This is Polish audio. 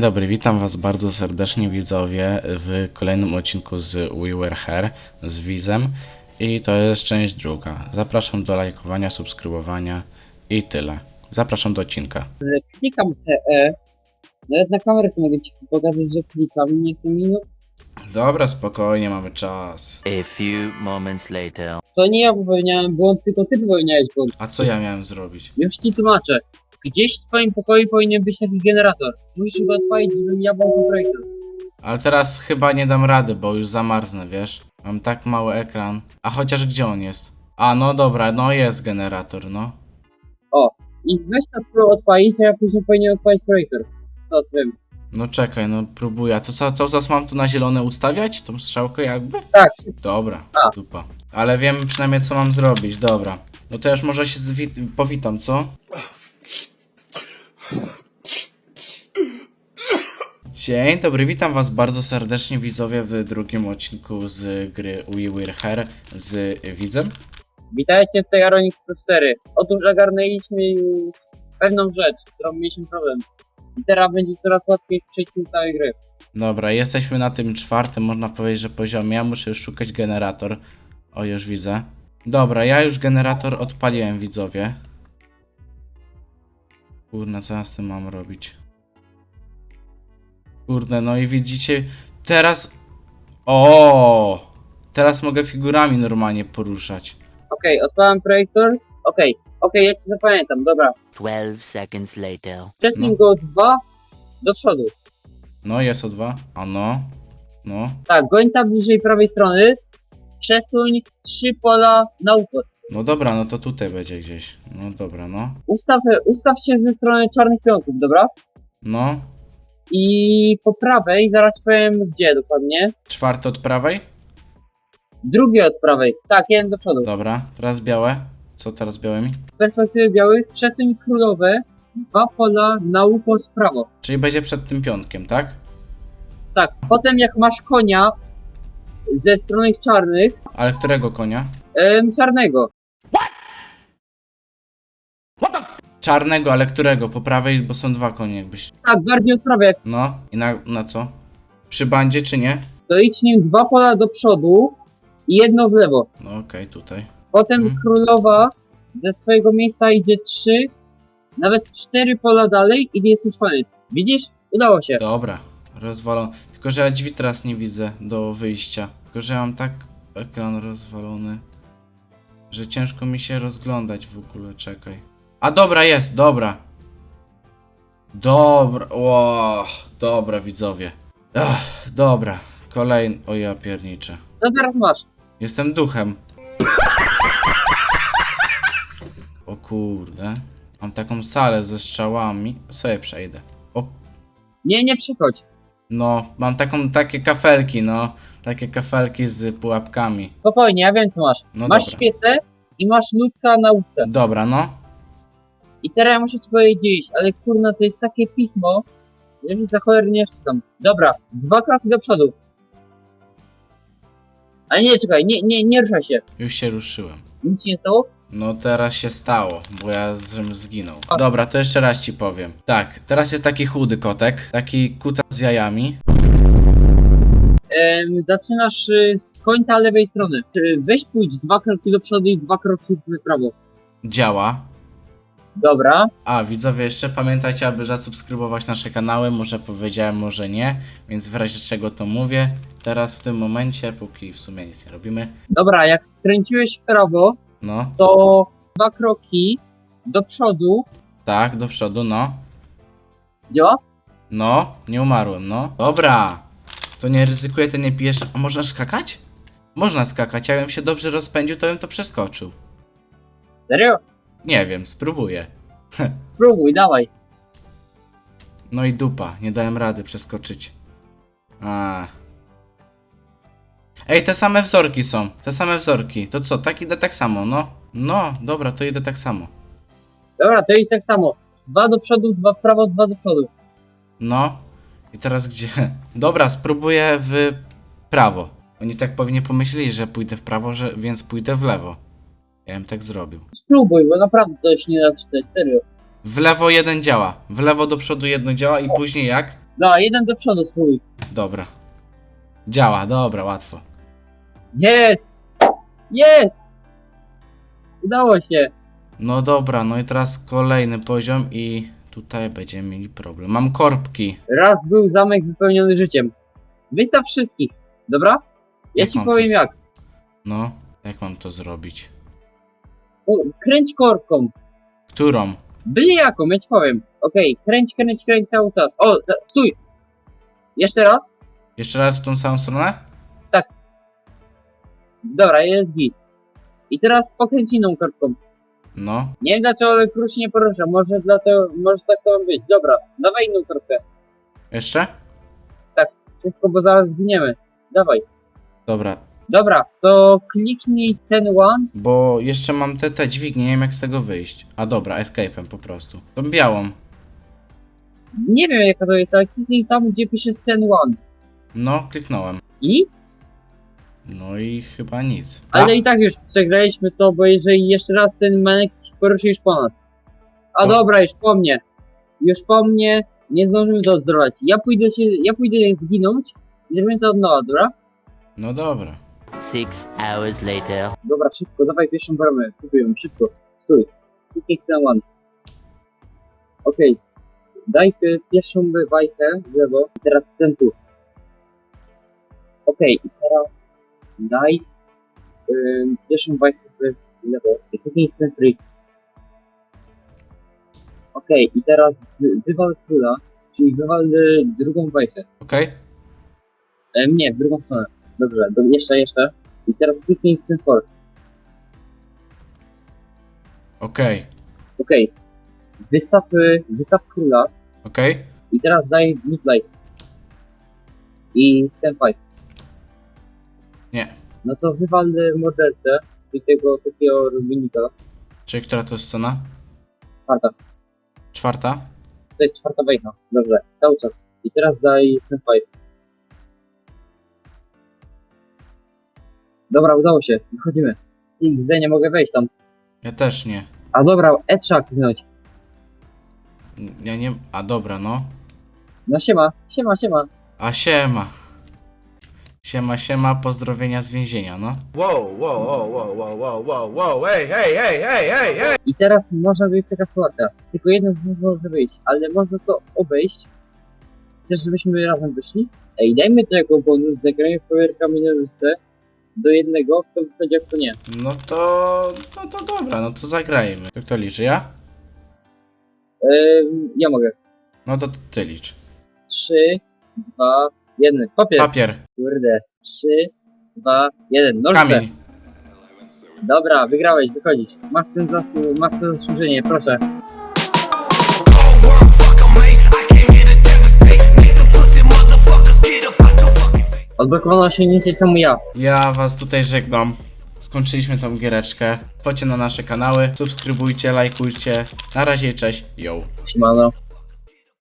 Dzień dobry, witam Was bardzo serdecznie widzowie w kolejnym odcinku z We Were Here z Wizem i to jest część druga. Zapraszam do lajkowania, subskrybowania i tyle. Zapraszam do odcinka. Klikam TE. Nawet na kamerę to mogę ci pokazać, że klikam. Nie chcę minut. Dobra, spokojnie, mamy czas. A few moments later. To nie ja popełniałem błąd, tylko ty popełniałeś błąd. A co ja miałem zrobić? Już ci tłumaczę. Gdzieś w twoim pokoju powinien być taki generator. Musisz go odpalić, żebym ja był projektor. Ale teraz chyba nie dam rady, bo już zamarznę, wiesz? Mam tak mały ekran. A chociaż gdzie on jest? A, no dobra, no jest generator, no. I weź to spróbuj odpalić, a ja później powinien odpalić projektor. To wiem. No czekaj, no próbuję. A to co, co zaraz mam tu na zielone ustawiać? Tą strzałkę jakby? Tak. Dobra, A. dupa. Ale wiem przynajmniej co mam zrobić, dobra. No to już może się zwi- powitam, co? Dzień dobry, witam was bardzo serdecznie widzowie w drugim odcinku z gry We Were Here z widzem. Witajcie tutaj Aronix 104. Otóż ogarnęliśmy już pewną rzecz, którą mieliśmy problem. I teraz będzie coraz łatwiej w przejściu całej gry. Dobra, jesteśmy na tym czwartym, można powiedzieć, że poziomie. Ja muszę już szukać generator. O, już widzę. Dobra, ja już generator odpaliłem, widzowie. Kurna, co ja z tym mam robić? Kurde, no i widzicie, teraz... O! Teraz mogę figurami normalnie poruszać. Okej, odpalam projektor. Okej, okej, ja ci zapamiętam, dobra. 12 seconds later. Przesuń No. go dwa do przodu. No, jest o dwa. A no. No. Tak, goń tam bliżej prawej strony. Przesuń trzy pola na ukos. No dobra, no to tutaj będzie gdzieś. No dobra, no. Ustaw, ustaw się ze strony czarnych pionków, dobra? No. I po prawej, zaraz powiem gdzie dokładnie. Czwarty od prawej? Drugi od prawej. Tak, jeden do przodu. Dobra, teraz białe. Co teraz białymi? Z perspektywy białych przesuń królowe dwa pola na w prawo. Czyli będzie przed tym piątkiem, tak? Tak, potem jak masz konia ze strony czarnych, Ale którego konia? em, czarnego. Czarnego, ale którego? Po prawej, bo są dwa konie jakbyś. Tak, bardziej od prawej. No i na, na co? Przy bandzie czy nie? To idź nim dwa pola do przodu i jedno w lewo. No okej, tutaj. Potem Mhm. królowa ze swojego miejsca idzie trzy, nawet cztery pola dalej i jest już koniec. Widzisz? Udało się. Dobra, rozwalony. Tylko, że ja drzwi teraz nie widzę do wyjścia. Tylko, że ja mam tak ekran rozwalony, że ciężko mi się rozglądać w ogóle, czekaj. A dobra, jest, dobra. Dobra, ło, dobra widzowie. Ach, dobra, kolejny, o ja pierniczę. Co teraz masz? Jestem duchem. O kurde. Mam taką salę ze strzałami. Sobie przejdę. O, Nie, nie przychodź. no, mam taką, takie kafelki, no. Takie kafelki z pułapkami. Spokojnie, ja wiem co masz. No masz dobra. świecę i masz ludka na łódce. Dobra, no. I teraz ja muszę ci powiedzieć, ale kurna to jest takie pismo, że za cholernie nie czytam. Dobra, dwa kroki do przodu. Ale nie, czekaj, nie, nie, nie ruszaj się. Już się ruszyłem. Nic ci nie stało? No teraz się stało, bo ja żem zginął. Dobra, to jeszcze raz ci powiem. Tak, teraz jest taki chudy kotek, taki kuta z jajami. Em, zaczynasz y, z końca lewej strony. Weź pójdź dwa kroki do przodu i dwa kroki w prawo. Działa. Dobra. A, widzowie, jeszcze pamiętajcie, aby zasubskrybować nasze kanały. Może powiedziałem, może nie, więc w razie czego to mówię. Teraz w tym momencie, póki w sumie nic nie robimy. Dobra, jak skręciłeś w prawo, No, to dwa kroki do przodu. tak, do przodu, no. Działa? No, nie umarłem, no. Dobra, to nie ryzykuję, to nie pijesz. A można skakać? Można skakać, jakbym się dobrze rozpędził, to bym to przeskoczył. Serio? Nie wiem, spróbuję. Spróbuj, dawaj. No i dupa, nie dałem rady przeskoczyć. A. Ej, te same wzorki są, te same wzorki. To co, tak idę tak samo, no. No, dobra, to idę tak samo. Dobra, to idź tak samo. Dwa do przodu, dwa w prawo, dwa do przodu. No. I teraz gdzie? Dobra, spróbuję w prawo. Oni tak pewnie pomyśleli, że pójdę w prawo, że, więc pójdę w lewo. Ja bym tak zrobił. Spróbuj, bo naprawdę to się nie da czytać, serio. W lewo jeden działa. W lewo do przodu jedno działa i później jak? No, jeden do przodu, spróbuj. Dobra. Działa, dobra, łatwo. Jest! Jest! Udało się. No dobra, no i teraz kolejny poziom i tutaj będziemy mieli problem. Mam korbki. Raz był zamek wypełniony życiem. Wystaw wszystkich, dobra? Ja Jak ci mam to powiem z- jak. No, jak mam to zrobić? Kręć korbką. Którą? Byle jaką, ja ci powiem. Okej, kręć, kręć, kręć cały czas. O, za- stój! Jeszcze raz? Jeszcze raz w tą samą stronę? Dobra, jest git. I teraz pokręć inną korbką. No. Nie wiem dlaczego, ale król się nie porusza. Może dlatego, może tak to być. Dobra, dawaj inną korbkę. Jeszcze? Szybko, bo zaraz zginiemy. Dawaj. Dobra. Dobra, to kliknij ten one. Bo jeszcze mam te, te dźwignie, nie wiem jak z tego wyjść. A dobra, escape'em po prostu. Tą białą. Nie wiem jaka to jest, ale kliknij tam, gdzie pisze ten one. No, kliknąłem. I? No i chyba nic. Ale i tak już przegraliśmy to, bo jeżeli jeszcze raz ten manek się poruszy już po nas. A dobra, już po mnie. Już po mnie. Nie zdążymy to ozdrowić. Ja pójdę się, ja pójdę zginąć i zrobimy to od nowa, dobra? No dobra. Six hours later. Dobra, szybko, dawaj pierwszą bramę. Kupuję, szybko. Stój. Kliknij ten one. Okej. Daj y, pierwszą bajkę w lewo i teraz ten tu. Okej, i teraz daj y, pierwszą bajkę w lewo i ten free. Okej, i teraz wy, wywal króla, czyli wywal y, drugą bajkę. Okej? E, nie, w drugą stronę. Dobrze, do, jeszcze, jeszcze. I teraz kliknij w ten for. Okej. Okej. Wystaw, y, wystaw króla Okej? i teraz daj midlight. I stand fight. Nie. No to wywal y, mordercę i tego takiego rubinika. Czyli która to jest scena? Czwarta. Czwarta? To jest czwarta wejcha. Dobrze, cały czas. I teraz daj stand Dobra, udało się. Wychodzimy. XD nie mogę wejść tam. Ja też nie. A dobra, E trzeba kliknąć. Ja nie... A dobra, no. No siema, siema, siema. A siema. Siema, siema, pozdrowienia z więzienia, no. Whoa, whoa, whoa, whoa, whoa, whoa, whoa, whoa, hey, hey, hey, hey, hey, hey! I teraz może być taka sytuacja. Tylko jeden z nas może wyjść, ale można to obejść. Chcesz, żebyśmy razem wyszli? Ej, dajmy to jako bonus, zagrajmy w powerkami na różce do jednego, kto wychodzi, a kto nie. No to... No to dobra, no to zagrajmy. To kto liczy? Ja? Ym, ja mogę. No to ty licz. 3, 2, 1. Papier. Papier. Kurde. 3, 2, 1. Nożce. Kamień. Dobra, wygrałeś, wychodzisz. Masz ten zasłu, masz to zasłużenie, proszę. Odblokowano osiągnięcie czemu ja. Ja was tutaj żegnam. Skończyliśmy tą giereczkę. Chodźcie na nasze kanały, subskrybujcie, lajkujcie. Na razie, cześć, yo. Siemano.